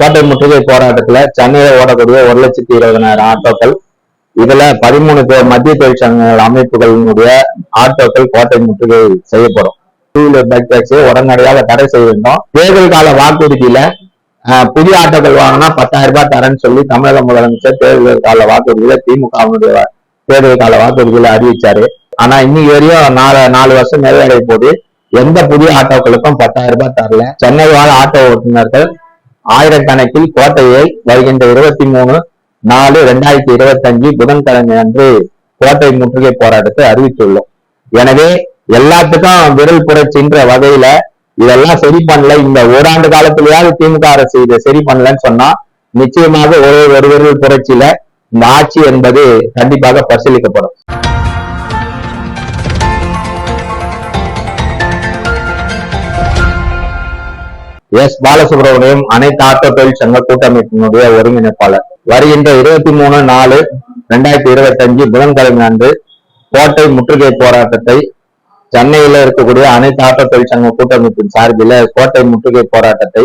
கோட்டை முற்றுகை போராட்டத்துல சென்னையில ஓடக்கூடிய ஒரு லட்சத்தி இருபதனாயிரம் ஆட்டோக்கள் இதுல பதிமூணு பேர் மத்திய தொழிற்சங்கங்கள் அமைப்புகளினுடைய ஆட்டோக்கள் கோட்டை முற்றுகை செய்யப்படும். டூ வீலர் பைக் உடனடியாக தடை செய்ய வேண்டும் தேர்தல் கால வாக்குறுதியில புதிய ஆட்டோக்கள் வாங்கினா பத்தாயிரம் ரூபாய் தரேன்னு சொல்லி தமிழக முதலமைச்சர் தேர்தல் கால வாக்குறுதியில திமுகவினுடைய தேர்தல் கால வாக்குறுதியில அறிவிச்சாரு. ஆனா இன்னைக்கு வரையும் நாலு நாலு வருஷம் நிறைவேறிய போது எந்த புதிய ஆட்டோக்களுக்கும் பத்தாயிரம் ரூபாய் தரல. சென்னை வாழ் ஆட்டோ ஓட்டுநர்கள் ஆயிரக்கணக்கில் கோட்டையை வருகின்ற இருபத்தி மூணு நாலு ரெண்டாயிரத்தி இருபத்தி அஞ்சு புதன்கிழமை அன்று கோட்டை முற்றுகை போராட்டத்தை அறிவித்துள்ளோம். எனவே எல்லாத்துக்கும் விரல் புரட்சின்ற வகையில இதெல்லாம் சரி பண்ணல. இந்த ஓராண்டு காலத்திலேயாவது திமுக அரசு இதை சரி பண்ணலன்னு சொன்னா நிச்சயமாக ஒரு ஒரு விரல் புரட்சியில இந்த ஆட்சி என்பது கண்டிப்பாக பரிசீலிக்கப்படும். எஸ் பாலசுப்ரமணியம் அனைத்து ஆட்டோ தொழிற்சங்க கூட்டமைப்பினுடைய ஒருங்கிணைப்பாளர். வருகின்ற இருபத்தி மூணு நாலு ரெண்டாயிரத்தி இருபத்தி அஞ்சு புதன்கிழமை அன்று கோட்டை முற்றுகை போராட்டத்தை சென்னையில இருக்கக்கூடிய அனைத்து ஆட்டோ தொழிற்சங்க கூட்டமைப்பின் சார்பில் கோட்டை முற்றுகை போராட்டத்தை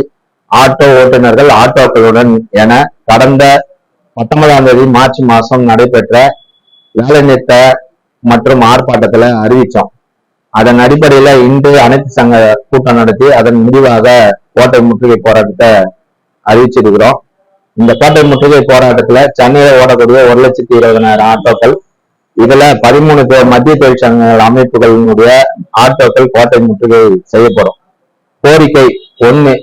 ஆட்டோ ஓட்டுநர்கள் ஆட்டோக்களுடன் என கடந்த பத்தொன்பதாம் தேதி மார்ச் மாசம் நடைபெற்ற வேலைநிறுத்த மற்றும் ஆர்ப்பாட்டத்துல அறிவிச்சோம். அதன் அடிப்படையில இன்று அனைத்து சங்க கூட்டம் நடத்தி அதன் முடிவாக கோட்டை முற்றுகை போராட்டத்தை அறிவிச்சிருக்கிறோம். இந்த கோட்டை முற்றுகை போராட்டத்துல சென்னையில ஓடக்கூடிய ஒரு லட்சத்தி இருபதனாயிரம் ஆட்டோக்கள் இதுல பதிமூணு பேர் மத்திய தொழிற்சங்கங்கள் அமைப்புகளினுடைய ஆட்டோக்கள் கோட்டை முற்றுகை செய்யப்படும். கோரிக்கை ஒண்ணு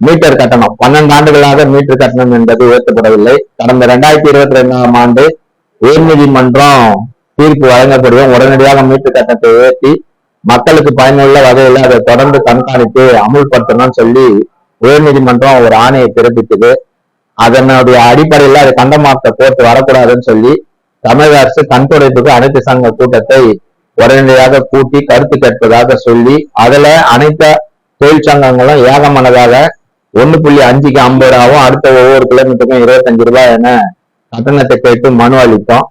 மீட்டர் கட்டணம். பன்னெண்டு ஆண்டுகளாக மீட்டர் கட்டணம் என்பது உயர்த்தப்படவில்லை. கடந்த ரெண்டாயிரத்தி இருபத்தி ரெண்டாம் ஆண்டு உயர்நீதிமன்றம் தீர்ப்பு வழங்கப்படியும் உடனடியாக மீட்டர் கட்டணத்தை உயர்த்தி மக்களுக்கு பயனுள்ள வகையில் அதை தொடர்ந்து கண்காணித்து அமுல்படுத்தணும்னு சொல்லி உயர்நீதிமன்றம் ஒரு ஆணையை பிறப்பித்தது. அதனுடைய அடிப்படையில் அது கண்டமாக்க கோர்ட் வரக்கூடாதுன்னு சொல்லி தமிழக அரசு கண் துடைப்புக்கு அனைத்து சங்க கூட்டத்தை உடனடியாக கூட்டி கருத்து கேட்பதாக சொல்லி அதுல அனைத்து தொழிற்சங்கங்களும் ஏகமானதாக ஒன்னு புள்ளி அஞ்சுக்கு ஐம்பது ரூபாவும் அடுத்த ஒவ்வொரு கிலோமீட்டருக்கும் இருபத்தஞ்சு ரூபாய் என கட்டணத்தை கேட்டு மனு அளித்தோம்.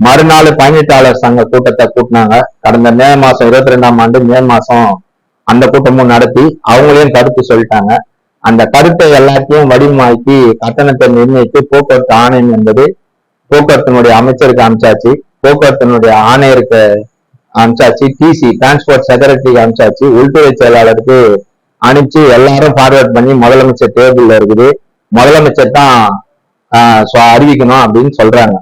மறுநாள் பயணிட்டாளர் சங்க கூட்டத்தை கூட்டினாங்க. கடந்த மே மாசம் இருபத்தி ரெண்டாம் ஆண்டு மே மாசம் அந்த கூட்டமும் நடத்தி அவங்களையும் கருத்து சொல்லிட்டாங்க. அந்த கருத்தை எல்லாத்தையும் வடிவமாக்கி கட்டணத்தை நிர்ணயித்து போக்குவரத்து ஆணையம் என்பது போக்குவரத்தினுடைய அமைச்சருக்கு அமிச்சாச்சு போக்குவரத்தினுடைய ஆணையருக்கு அமைச்சாச்சு டிசி டிரான்ஸ்போர்ட் செக்ரட்டரிக்கு அமிச்சாச்சு உள்துறை செயலாளருக்கு அனுப்பிச்சு எல்லாரும் ஃபார்வர்ட் பண்ணி முதலமைச்சர் டேபிள்ல இருக்குது. முதலமைச்சர் தான் ஆஹ் அறிவிக்கணும் அப்படின்னு சொல்றாங்க.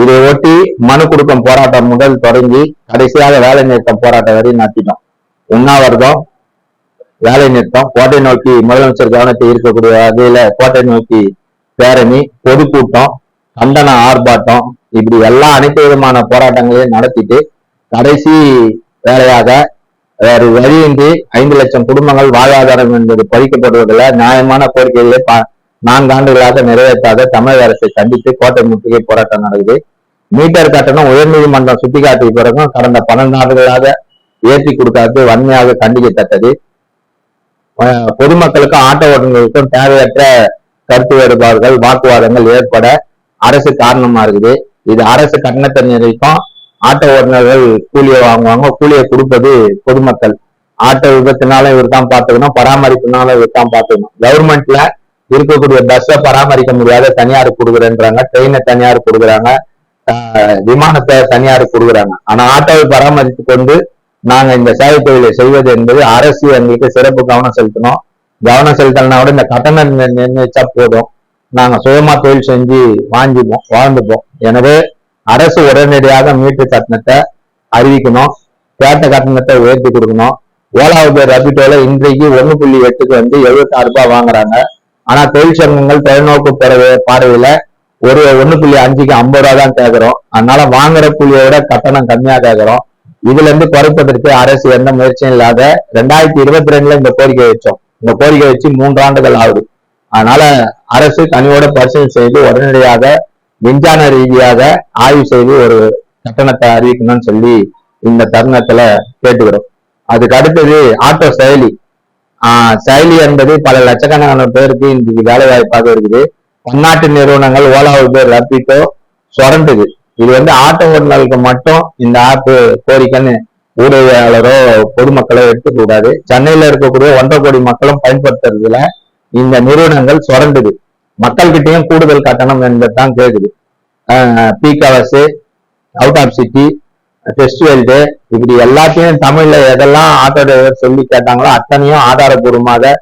இதை ஒட்டி மனு கொடுக்கும் போராட்டம் முதல் தொடங்கி கடைசியாக வேலை நிறுத்தம் போராட்டம் வரை நடத்திட்டோம். உண்ணாவிரதம் வேலை நிறுத்தம். கோட்டை நோக்கி முதலமைச்சர் கவனத்தை இருக்கக்கூடிய வகையில கோட்டை நோக்கி பேரணி பொதுக்கூட்டம் கண்டன ஆர்ப்பாட்டம் இப்படி எல்லா அனைத்து விதமான போராட்டங்களையும் நடத்திட்டு கடைசி வேலையாக வேறு வழியின்றி ஐந்து லட்சம் குடும்பங்கள் வாழ்வாதாரம் என்பது பறிக்கப்படுவதில் நியாயமான கோரிக்கைகளை நான்கு ஆண்டுகளாக நிறைவேற்றாத தமிழக அரசை கண்டித்து கோட்டை முற்றுகை போராட்டம் நடக்குது. மீட்டர் கட்டணம் உயர்நீதிமன்றம் சுட்டிக்காட்டிய பிறகும் கடந்த பன்னெண்டு ஆண்டுகளாக ஏற்றி கொடுக்காது வன்மையாக கண்டிக்கத்தக்கது. பொதுமக்களுக்கும் ஆட்டோ ஓட்டுநர்களுக்கும் தேவையற்ற கருத்து வேறுபாடுகள் வாக்குவாதங்கள் ஏற்பட அரசு காரணமா இருக்குது. இது அரசு கட்டணத்தை நிறைக்கும் ஆட்டோ ஓட்டுநர்கள் கூலியை வாங்குவாங்க கூலியை கொடுப்பது பொதுமக்கள். ஆட்டோ விபத்தினால இவர் தான் பார்த்துக்கணும் பராமரிப்புனால இவர் தான் பார்த்துக்கணும் கவர்மெண்ட்ல இருக்கக்கூடிய பஸ்ஸை பராமரிக்க முடியாத தனியார் கொடுக்குறேன்றாங்க. ட்ரெயினை தனியார் கொடுக்குறாங்க. விமானத்தை தனியார் கொடுக்குறாங்க. ஆனா ஆட்டோவை பராமரித்து கொண்டு நாங்க இந்த சேவை தொழிலை செய்வது என்பது அரசு எங்களுக்கு சிறப்பு கவனம் செலுத்தணும். கவனம் செலுத்தலைனா கூட இந்த கட்டணம் நிர்ணயிச்சா போதும். நாங்க சுயமா தொழில் செஞ்சு வாங்கிப்போம் வாழ்ந்துப்போம். எனவே அரசு உடனடியாக மீட்டு கட்டணத்தை அறிவிக்கணும். கேட்ட கட்டணத்தை உயர்த்தி கொடுக்கணும். ஓலா உபர் ரபிட்டோல இன்றைக்கு ஒன்னு புள்ளி எட்டுக்கு வந்து எழுபத்தி ஆறு ரூபாய் வாங்குறாங்க. ஆனா தொழிற்சங்கங்கள் தொலைநோக்கு பிறகு பார்வையில ஒரு ஒண்ணு புள்ளி அஞ்சுக்கு ஐம்பது ரூபா தான் கேட்கிறோம் அதனால வாங்குற புள்ளியோட கட்டணம் கம்மியா கேட்கிறோம் இதுல இருந்து குறைப்பதற்கு அரசு எந்த முயற்சியும் இல்லாத ரெண்டாயிரத்தி இருபத்தி ரெண்டுல இந்த கோரிக்கை வச்சோம். இந்த கோரிக்கை வச்சு மூன்று ஆண்டுகள் ஆகுது. அதனால அரசு கனிவோட பரிசீலனை செய்து உடனடியாக விஞ்ஞான ரீதியாக ஆய்வு செய்து ஒரு கட்டணத்தை அறிவிக்கணும்னு சொல்லி இந்த தருணத்துல கேட்டுக்கிறோம். அதுக்கு அடுத்தது ஆட்டோ செயலி. ஆஹ் செயலி என்பது பல லட்சக்கணக்கான பேருக்கு இன்றைக்கு வேலை வாய்ப்பாக இருக்குது. பன்னாட்டு நிறுவனங்கள் ஓலா உபேர் ரப்பிட்டோ சுரண்டுது. இது வந்து ஆட்டோ ஓட்டுநர்களுக்கு மட்டும் இந்த ஆப் கோரிக்கைன்னு ஊடகவியலாளரோ பொதுமக்களோ எடுத்துக்கூடாது. சென்னையில இருக்கக்கூடிய ஒன்றரை கோடி மக்களும் பயன்படுத்துறதுல இந்த நிறுவனங்கள் சுரண்டுது. மக்கள்கிட்டையும் கூடுதல் கட்டணம் என்பது தான் கேக்குது peak hours out of city festival day இப்படி எல்லாத்தையும் தமிழ்ல எதெல்லாம் ஆட்டோ சொல்லி கேட்டாங்களோ அத்தனையும் ஆதாரபூர்வமாக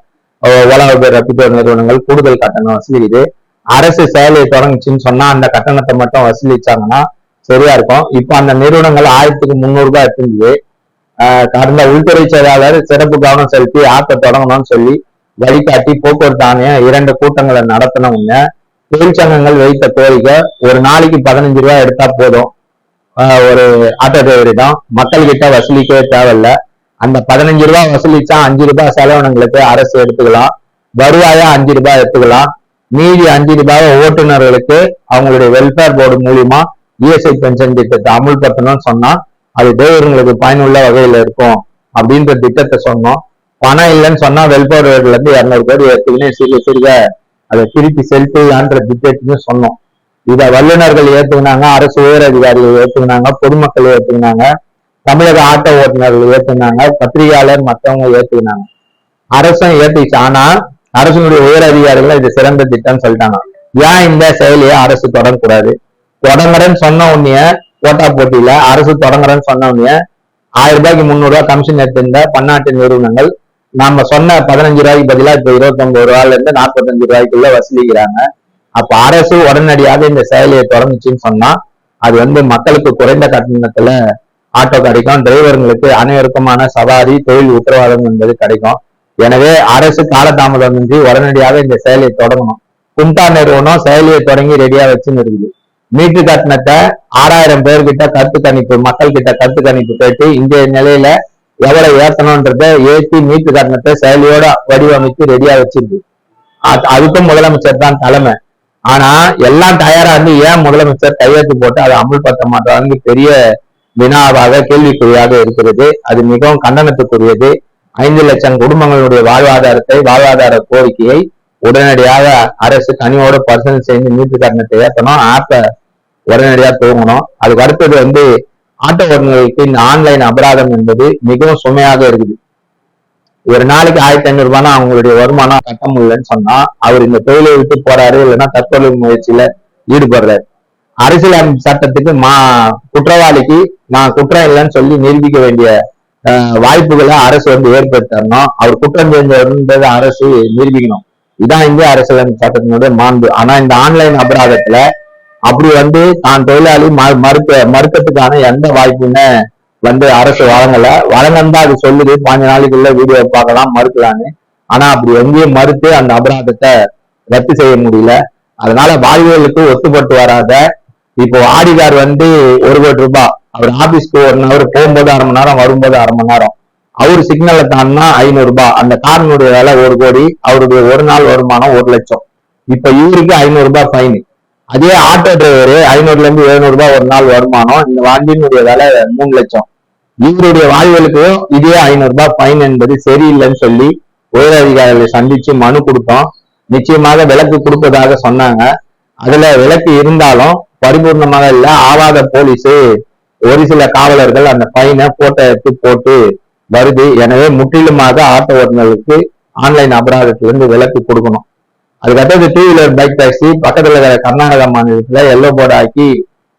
உலக உபர் நிறுவனங்கள் கூடுதல் கட்டணம் வசூலிக்குது. அரசு சேவையை தொடங்குச்சுன்னு சொன்னா அந்த கட்டணத்தை மட்டும் வசூலிச்சாங்கன்னா சரியா இருக்கும். இப்போ அந்த நிறுவனங்கள் ஆயிரத்துக்கு முந்நூறு ரூபாய் இருந்தது ஆஹ் கடந்த உள்துறை செயலாளர் சிறப்பு கவனம் செலுத்தி ஆட்ட தொடங்கணும்னு சொல்லி வழிகாட்டி போக்குவரத்து ஆணையம் இரண்டு கூட்டங்களை நடத்தின தொழிற்சங்கங்கள் வைத்த கோரிக்கை ஒரு நாளைக்கு பதினஞ்சு ரூபாய் எடுத்தா போதும். ஒரு ஆட்டோ டிரைவரிடம் மக்கள் கிட்ட வசூலிக்கவே தேவையில்ல. அந்த பதினஞ்சு ரூபாய் வசூலிச்சா அஞ்சு ரூபாய் செலவினங்களுக்கு அரசு எடுத்துக்கலாம். வருவாயா அஞ்சு ரூபாய் எடுத்துக்கலாம். மீதி அஞ்சு ரூபாய் ஓட்டுநர்களுக்கு அவங்களுடைய வெல்ஃபேர் போர்டு மூலியமா இஎஸ்ஐ பென்ஷன் திட்டத்தை அமுல்படுத்தணும்னு சொன்னா அது டிரைவருங்களுக்கு பயனுள்ள வகையில இருக்கும் அப்படின்ற திட்டத்தை சொன்னோம். பணம் இல்லைன்னு சொன்னா வெல்ஃபேர் போர்டுல இருந்து இரநூறு கோடி எடுத்துக்கினே சிறுக சிறுக அதை திருப்பி செலுத்தலான்ற திட்டத்தையும் சொன்னோம். இத வல்லுநர்கள் ஏத்துக்கினாங்க அரசு உயர் அதிகாரிகள் ஏத்துக்கினாங்க பொதுமக்கள் ஏத்துக்கினாங்க தமிழக ஆட்டோ ஓட்டுநர்கள் ஏத்துக்கினாங்க பத்திரிகையாளர் மற்றவங்க ஏத்துக்கினாங்க. அரசும் ஏத்துச்சு. ஆனா அரசனுடைய உயர் அதிகாரிகள் இது சிறந்த திட்டம்னு சொல்லிட்டாங்க. ஏன் இந்த செயலியை அரசு தொடங்கக்கூடாது? தொடங்குறேன்னு சொன்ன உடனே போட்டா போட்டியில அரசு தொடங்குறேன்னு சொன்ன உடனே ஆயிரம் ரூபாய்க்கு முந்நூறு ரூபாய் கமிஷன் எடுத்திருந்த பன்னாட்டு நிறுவனங்கள் நாம சொன்ன பதினஞ்சு ரூபாய்க்கு பதிலா இப்ப இருபத்தொன்பது ரூபாயில இருந்து நாற்பத்தஞ்சு ரூபாய்க்குள்ள வசூலிக்கிறாங்க. அப்ப அரசு உடனடியாக இந்த செயலியை தொடங்குச்சுன்னு சொன்னா அது வந்து மக்களுக்கு குறைந்த கட்டணத்துல ஆட்டோ கிடைக்கும். டிரைவர்களுக்கு அனைவருக்குமான சவாரி தொழில் உத்தரவாதம் என்பது கிடைக்கும். எனவே அரசு காலதாமதமின்றி உடனடியாக இந்த செயலியை தொடங்கணும். குண்டா நிறுவனம் செயலியை தொடங்கி ரெடியா வச்சுன்னு இருக்குது. மீட்டு கட்டணத்தை ஆறாயிரம் பேர்கிட்ட கருத்து கணிப்பு மக்கள் கிட்ட கருத்து கணிப்பு கேட்டு இன்றைய நிலையில எவ்வளவு ஏத்தணும்ன்றத ஏற்றி மீட்டு கட்டணத்தை செயலியோட வடிவமைத்து ரெடியா வச்சிருக்கு. அது- அதுக்கும் முதலமைச்சர் தான் தலைமை. ஆனா எல்லாம் தயாரா இருந்து ஏன் முதலமைச்சர் கையெழுத்து போட்டு அதை அமல்படுத்த மாட்டாங்க பெரிய வினாவாக கேள்விக்குறியாக இருக்கிறது. அது மிகவும் கண்டனத்துக்குரியது. ஐந்து லட்சம் குடும்பங்களுடைய வாழ்வாதாரத்தை வாழ்வாதார கோரிக்கையை உடனடியாக அரசு கனிவோட பரிசீலனை செய்து மீட்டு கட்டணத்தை ஏற்றணும். ஆப்பை உடனடியாக துவங்கணும் அதுக்கு அடுத்தது வந்து ஆட்டோ ஓட்டுநர்களுக்கு இந்த ஆன்லைன் அபராதம் என்பது மிகவும் சுமையாக இருக்குது. ஒரு நாளைக்கு ஆயிரத்தி ஐநூறு ரூபாய்னா அவங்களுடைய வருமானம் கட்ட முடியலன்னு சொன்னா அவர் இந்த தொழிலை விட்டு போறாரு இல்லைன்னா தற்கொலை முயற்சியில ஈடுபடுறாரு. அரசியலமைப்பு சட்டத்துக்கு மா குற்றவாளிக்கு நான் குற்றம் இல்லைன்னு சொல்லி நிரூபிக்க வேண்டிய அஹ், வாய்ப்புகளை அரசு வந்து ஏற்படுத்தணும். அவர் குற்றம் செஞ்சவர்ன்றதை அரசு நிரூபிக்கணும். இதான் இந்திய அரசியலமைப்பு சட்டத்தினுடைய மாண்பு. ஆனா இந்த ஆன்லைன் அபராதத்துல அப்படி வந்து தான் தொழிலாளி ம- மறுக்க மறுக்கிறதுக்கான எந்த வாய்ப்புமே வந்து அரசு வழங்கல. வழங்கந்தா அது சொல்லுது. பாஞ்சு நாளைக்குள்ள வீடியோ பார்க்கலாம் மறுக்கலான்னு ஆனா அப்படி எங்கேயும் மறுத்து அந்த அபராதத்தை ரத்து செய்ய முடியல. அதனால வாலிபர்களுக்கு ஒத்துப்பட்டு வராத. இப்போ ஆடிகார் வந்து ஒரு கோடி ரூபாய். அவர் ஆபீஸ்க்கு ஒரு ஹவர் போகும்போது அரை மணி நேரம் வரும்போது அரை மணி நேரம். அவர் சிக்னலை தாண்டினா ஐநூறு ரூபாய். அந்த காரனுடைய விலை ஒரு கோடி. அவருடைய ஒரு நாள் வருமானம் ஒரு லட்சம். இப்ப இவருக்கு ஐநூறு ரூபாய் ஃபைன் அதே ஆட்டோ டிரைவர் ஐநூறுல இருந்து எழுநூறு ரூபாய் ஒரு நாள் வருமானம். இந்த வண்டியினுடைய விலை மூணு லட்சம். இவருடைய வாழ்வுகளுக்கும் இதே ஐநூறு ரூபாய் ஃபைன் என்பது சரியில்லைன்னு சொல்லி உயர் அதிகாரிகளை சந்திச்சு மனு கொடுத்தோம். நிச்சயமாக விலக்கு கொடுப்பதாக சொன்னாங்க. அதுல விலக்கு இருந்தாலும் பரிபூர்ணமாக இல்ல. ஆவாத போலீஸ் ஒரு சில காவலர்கள் அந்த ஃபைனை போட்டோ எடுத்து போட்டு வருது. எனவே முற்றிலுமாக ஆட்டோ ஓட்டுநர்களுக்கு ஆன்லைன் அபராதத்திலிருந்து விலக்கு கொடுக்கணும். அதுக்கடுத்தது டூ வீலர் பைக் டாக்ஸி பக்கத்துல இருக்கிற கர்நாடகா மாநிலத்துல எல்லோ போர்டு ஆக்கி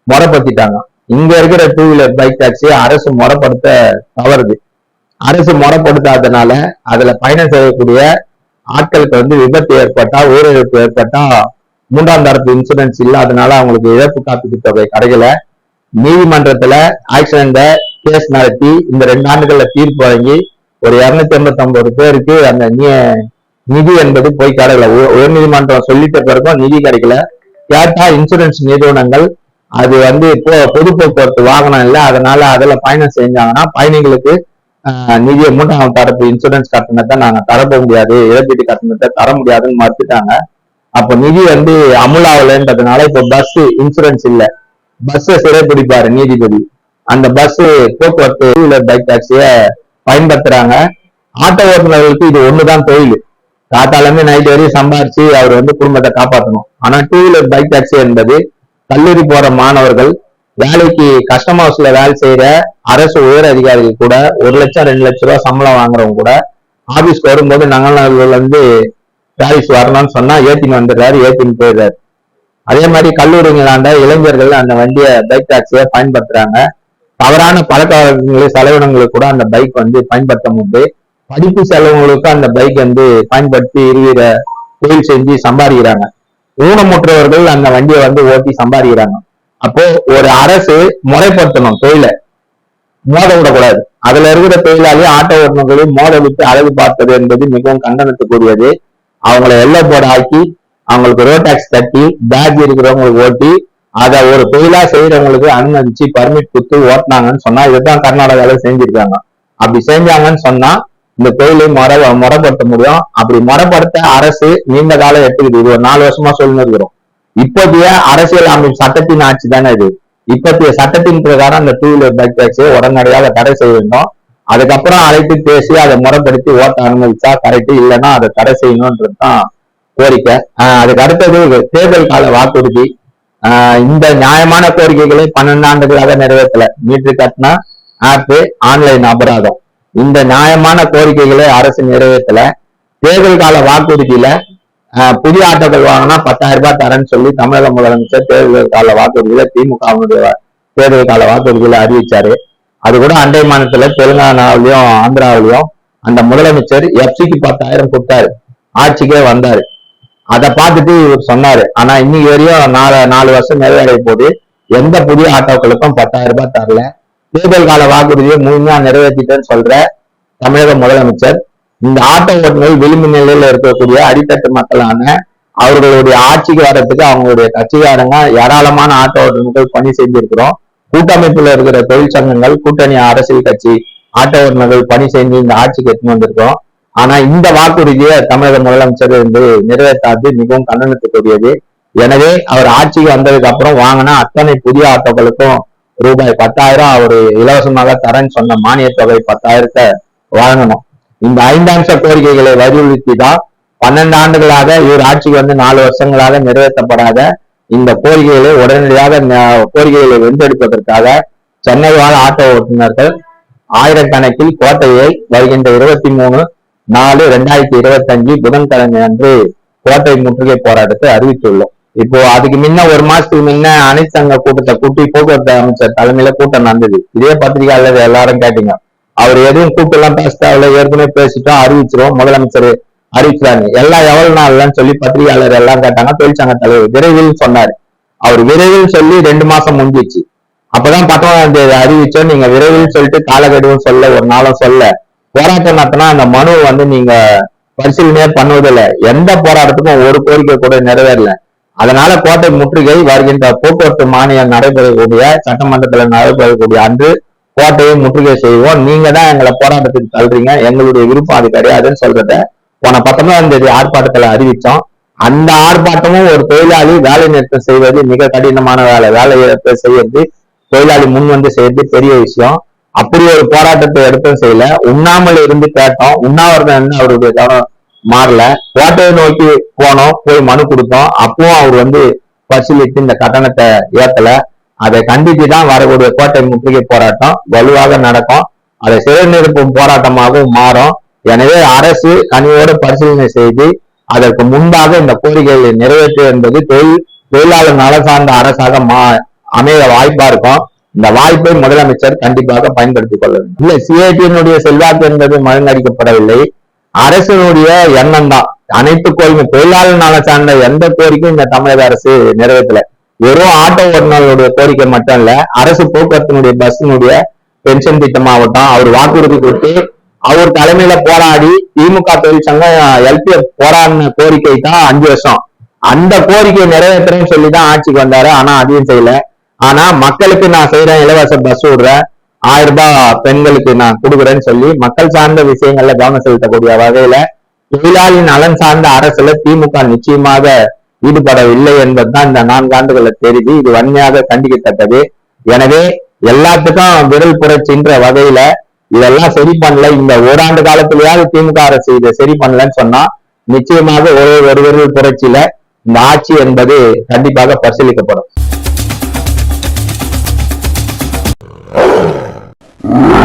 முறைப்படுத்திட்டாங்க. இங்க இருக்கிற டூ வீலர் பைக் டாக்ஸி அரசு முறைப்படுத்த தவறுது. அரசு முறைப்படுத்தாதனால அதுல பயணம் செய்யக்கூடிய ஆட்களுக்கு வந்து விபத்து ஏற்பட்டா உயிரிழப்பு ஏற்பட்டா மூன்றாம் தரப்பு இன்சூரன்ஸ் இல்லாதனால அவங்களுக்கு இழப்பு காப்பீட்டு தொகை கிடைக்கல. நீதிமன்றத்துல ஆக்சிடென்ட கேஸ் நடத்தி இந்த ரெண்டு ஆண்டுகள்ல தீர்ப்பு வழங்கி ஒரு இருநூத்தி எண்பத்தி ஒன்பது பேருக்கு அந்த நீ நிதி என்பது போய் கிடைக்கல உயர் உயர்நீதிமன்றம் சொல்லிட்ட பிறகும் நிதி கிடைக்கல. கேட்டா இன்சூரன்ஸ் நிறுவனங்கள் அது வந்து இப்போ பொது போக்குவரத்து வாகனம் இல்லை. அதனால அதுல பயணம் செஞ்சாங்கன்னா பயணிகளுக்கு ஆஹ், நிதியை மூன்றாம் தரப்பு இன்சூரன்ஸ் கட்டணத்தை நாங்க தரப்ப முடியாது. இழப்பீட்டு கட்டணத்தை தர முடியாதுன்னு மறுத்துட்டாங்க. அப்ப நிதி வந்து அமுலாவலன்றதுனால இப்போ பஸ் இன்சூரன்ஸ் இல்ல. பஸ்ஸை சிறைப்பிடிப்பாரு நீதிபதி. அந்த பஸ் போக்குவரத்து டூ வீலர் பைக் டாக்ஸிய பயன்படுத்துறாங்க. ஆட்டோ ஓட்டுநர்களுக்கு இது ஒண்ணுதான் தொழில். காத்தால நைட் வரையும் சம்பாரிச்சு அவர் வந்து குடும்பத்தை காப்பாற்றணும் ஆனா டூ வீலர் பைக் டாக்ஸி என்பது கல்லூரி போற மாணவர்கள் வேலைக்கு கஸ்டம் ஹவுஸ்ல வேலை செய்யற அரசு உயர் அதிகாரிகள் கூட ஒரு லட்சம் ரெண்டு லட்சம் ரூபா சம்பளம் வாங்குறவங்க கூட ஆபீஸ்க்கு வரும்போது நகர்நகர்ல இருந்து பாரிஸ் வரணும்னு சொன்னா ஏத்தின்னு வந்துடுறாரு ஏத்தின்னு போயிடுறாரு. அதே மாதிரி கல்லூரிங்களாண்ட இளைஞர்கள் அந்த வண்டியை பைக் டாக்ஸியை பயன்படுத்துறாங்க. தவறான பழக்க வழக்கங்களை செலவினங்களுக்கு கூட அந்த பைக் வந்து பயன்படுத்த முடியுது. படிப்பு செலவுகளுக்கு அந்த பைக் வந்து பயன்படுத்தி இருவித தொழில் செஞ்சு சம்பாதிக்கிறாங்க. ஊனமுற்றவர்கள் அந்த வண்டியை வந்து ஓட்டி சம்பாதிக்கிறாங்க. அப்போ ஒரு அரசு முறைப்படுத்தணும் தொழிலை. மோத விடக்கூடாது. அதுல இருக்கிற தொழிலாளி ஆட்டோ ஓட்டுநர்களையும் மோத விட்டு அழகு பார்த்தது என்பது மிகவும் கண்டனத்துக்குரியது. அவங்கள எல்லோ போர்டு ஆக்கி அவங்களுக்கு ரோட் டாக்ஸ் கட்டி பேக் இருக்கிறவங்களுக்கு ஓட்டி அதை ஒரு தொழிலா செய்யறவங்களுக்கு அனுமதிச்சு பர்மிட் கொடுத்து ஓட்டினாங்கன்னு சொன்னா இதுதான் கர்நாடகாவில் செஞ்சிருக்காங்க. அப்படி செஞ்சாங்கன்னு சொன்னா இந்த கோயிலை முறை முறைப்படுத்த முடியும். அப்படி முறைப்படுத்த அரசு நீண்ட காலம் எடுத்துக்கிட்டு இது ஒரு நாலு வருஷமா சொல்லி இருக்கிறோம். இப்போதைய அரசியல் அமைப்பு சட்டத்தின் ஆட்சி தானே இது. இப்போதைய சட்டத்தின் பிரகாரம் அந்த டூ வீலர் பைக் டாக்ஸியை உடனடியாக தடை செய்ய வேண்டும். அதுக்கப்புறம் அழைத்து பேசி அதை முறைப்படுத்தி ஓட்ட அனுமதிச்சா கரெக்ட் இல்லைன்னா அதை தடை செய்யணும்ன்றது தான் கோரிக்கை. ஆஹ் அதுக்கு அடுத்தது தேர்தல் கால வாக்குறுதி. ஆஹ் இந்த நியாயமான கோரிக்கைகளை பன்னெண்டு ஆண்டுகளாக நிறைவேற்றல. மீட்டர் கட்டினா ஆப்பு ஆன்லைன் அபராதம். இந்த நியாயமான கோரிக்கைகளை அரசு நிறைவேற்றல. தேர்தல் கால வாக்குறுதியில ஆஹ் புதிய ஆட்டோக்கள் வாங்கினா பத்தாயிரம் ரூபாய் தரேன்னு சொல்லி தமிழக முதலமைச்சர் தேர்தல் கால வாக்குறுதியில திமுகவினுடைய தேர்தல் கால வாக்குறுதியில அறிவிச்சாரு. அது கூட அண்டை மாநிலத்துல தெலுங்கானாவிலயும் ஆந்திராவிலயும் அந்த முதலமைச்சர் எஃப்சிக்கு பத்தாயிரம் கொடுத்தாரு. ஆட்சிக்கே வந்தாரு. அதை பார்த்துட்டு இவர் சொன்னாரு. ஆனா இன்னைக்கு வரையும் நாலு நாலு வருஷம் நிறைவடைய போது எந்த புதிய ஆட்டோக்களுக்கும் பத்தாயிரம் ரூபாய் தரல. தேர்தல் கால வாக்குறுதியை முழுமையா நிறைவேற்றிட்டேன்னு சொல்ற தமிழக முதலமைச்சர் இந்த ஆட்டோ ஓட்டுநர் விளிம்பு நிலையில இருக்கக்கூடிய அடித்தட்டு மக்களான அவர்களுடைய ஆட்சிக்கு வர்றதுக்கு அவங்களுடைய கட்சிக்காரங்க ஏராளமான ஆட்டோ ஓட்டுநர்கள் பணி செஞ்சிருக்கிறோம் கூட்டமைப்புல இருக்கிற தொழிற்சங்கங்கள் கூட்டணி அரசியல் கட்சி ஆட்டோ ஓட்டுநர்கள் பணி செஞ்சு இந்த ஆட்சிக்கு எடுத்துன்னு வந்திருக்கிறோம். ஆனா இந்த வாக்குறுதியை தமிழக முதலமைச்சர் வந்து நிறைவேற்றாது மிகவும் கண்டனத்துக்குரியது. எனவே அவர் ஆட்சிக்கு வந்ததுக்கு அப்புறம் வாங்கினா அத்தனை புதிய ஆட்டோக்களுக்கும் ரூபாய் பத்தாயிரம் அவர் இலவசமாக தரேன்னு சொன்ன மானிய தொகை பத்தாயிரத்தை வழங்கணும் இந்த ஐந்தாம்ச கோரிக்கைகளை வலியுறுத்தி தான் பன்னெண்டு ஆண்டுகளாக இவர் ஆட்சிக்கு வந்து நாலு வருஷங்களாக நிறைவேற்றப்படாத இந்த கோரிக்கைகளை உடனடியாக கோரிக்கைகளை வென்றெடுப்பதற்காக சென்னை வாழ் ஆட்டோ ஓட்டுநர்கள் ஆயிரக்கணக்கில் கோட்டையை வருகின்ற இருபத்தி மூணு நாலு ரெண்டாயிரத்தி இருபத்தஞ்சு புதன்கிழமை அன்று கோட்டை முற்றுகை போராட்டத்தை அறிவித்துள்ளோம். இப்போ அதுக்கு முன்ன ஒரு மாசத்துக்கு முன்ன அனைத்து சங்க கூட்டத்தை கூட்டி போக்குவரத்து அமைச்சர் தலைமையில கூட்டம் நடந்தது. இதே பத்திரிகையாளர் எல்லாரும் கேட்டீங்க. அவர் எதுவும் கூட்டம்லாம் பேச தேவையில்ல ஏற்கனவே பேசிட்டோம் அறிவிச்சிருவோம். முதலமைச்சர் அறிவிச்சாங்க எல்லாம் எவ்வளவு நாள்லன்னு சொல்லி பத்திரிகையாளர் எல்லாம் கேட்டாங்க. தொழிற்சங்க தலைவர் விரைவில் சொன்னாரு. அவர் விரைவில் சொல்லி ரெண்டு மாசம் முடிஞ்சிச்சு. அப்பதான் பத்தொன்பதாம் தேதி அறிவிச்சோம். நீங்க விரைவில் சொல்லிட்டு காலக்கெடுவும் சொல்ல ஒரு நாளும் சொல்ல. போராட்டம் நடத்தினா அந்த மனுவை வந்து நீங்க பரிசீலனையே பண்ணுவதில்லை. எந்த போராட்டத்துக்கும் ஒரு கோரிக்கை கூட நிறைவேறல. அதனால கோட்டை முற்றுகை வருகின்ற போக்குவரத்து மானியம் நடைபெறக்கூடிய சட்டமன்றத்தில் நடைபெறக்கூடிய அன்று கோட்டையை முற்றுகை செய்வோம். நீங்க தான் எங்களை போராட்டத்துக்கு தள்ளுறீங்க. எங்களுடைய விருப்பம் அது கிடையாதுன்னு சொல்றத போன பத்தொன்பதாம் தேதி ஆர்ப்பாட்டத்துல அறிவிச்சோம். அந்த ஆர்ப்பாட்டமும் ஒரு தொழிலாளி வேலை நிறுத்தம் செய்வது மிக கடினமான வேலை. வேலை நிறுத்தம் செய்யறது தொழிலாளி முன் வந்து செய்யறது பெரிய விஷயம். அப்படி ஒரு போராட்டத்தை எடுத்தும் செய்யல. உண்ணாமல் இருந்து கேட்டோம். உண்ணாவிரதம் என்ன அவருடைய கவனம்? மாறல. கோட்டையை நோக்கி போனோம். போய் மனு கொடுத்தோம். அப்பவும் அவர் வந்து பரிசீலித்து இந்த கட்டணத்தை ஏத்தல. அதை கண்டித்து தான் வரக்கூடிய கோட்டை முற்றுகை போராட்டம் வலுவாக நடக்கும். அதை சிறைநிறுப்பும் போராட்டமாகவும் மாறும். எனவே அரசு கனியோடு பரிசீலனை செய்து அதற்கு முன்பாக இந்த கோரிக்கைகளை நிறைவேற்று என்பது தொழில் தொழிலாளர் நல சார்ந்த அரசாக மா அமைய வாய்ப்பா இருக்கும். இந்த வாய்ப்பை முதலமைச்சர் கண்டிப்பாக பயன்படுத்திக் கொள்ள வேண்டும். இல்ல சிஐடியினுடைய செல்வாக்கு என்பது மழுங்கடிக்கப்படவில்லை. அரசினுடைய எண்ணம் தான் அனைத்து கோரிக்கை தொழிலாளர் நல சார்ந்த எந்த கோரிக்கையும் இந்த தமிழக அரசு நிறைவேற்றல. வெறும் ஆட்டோ ஓட்டுநர்களுடைய கோரிக்கை மட்டும் இல்ல அரசு போக்குவரத்தினுடைய பஸ்ஸினுடைய பென்ஷன் திட்டமாகட்டும் அவர் வாக்குறுதி கொடுத்து அவர் தலைமையில போராடி திமுக தொழிற்சங்கம் எல்பிஎஃப் போராடின கோரிக்கை தான் அஞ்சு வருஷம். அந்த கோரிக்கையை நிறைவேற்றுறேன்னு சொல்லி தான் ஆட்சிக்கு வந்தாரு. ஆனா அதையும் செய்யல. ஆனா மக்களுக்கு நான் செய்யறேன் இலவச பஸ் விடுறேன் ஆயிரம் ரூபாய் பெண்களுக்கு நான் கொடுக்குறேன்னு சொல்லி மக்கள் சார்ந்த விஷயங்கள்ல கவனம் செலுத்தக்கூடிய வகையில தொழிலாளி நலன் சார்ந்த அரசுல திமுக நிச்சயமாக ஈடுபடவில்லை என்பதுதான் இந்த நான்கு ஆண்டுகள தெரியுது இது வன்மையாக கண்டிக்கத்தக்கது. எனவே எல்லாத்துக்கும் விரல் புரட்சின்ற வகையில இதெல்லாம் சரி பண்ணல. இந்த ஓராண்டு காலத்திலேயாவது திமுக அரசு இதை சரி பண்ணலன்னு சொன்னா நிச்சயமாக ஒரு ஒரு விரல் புரட்சியில இந்த ஆட்சி என்பது கண்டிப்பாக பரிசீலிக்கப்படும். Mm-hmm.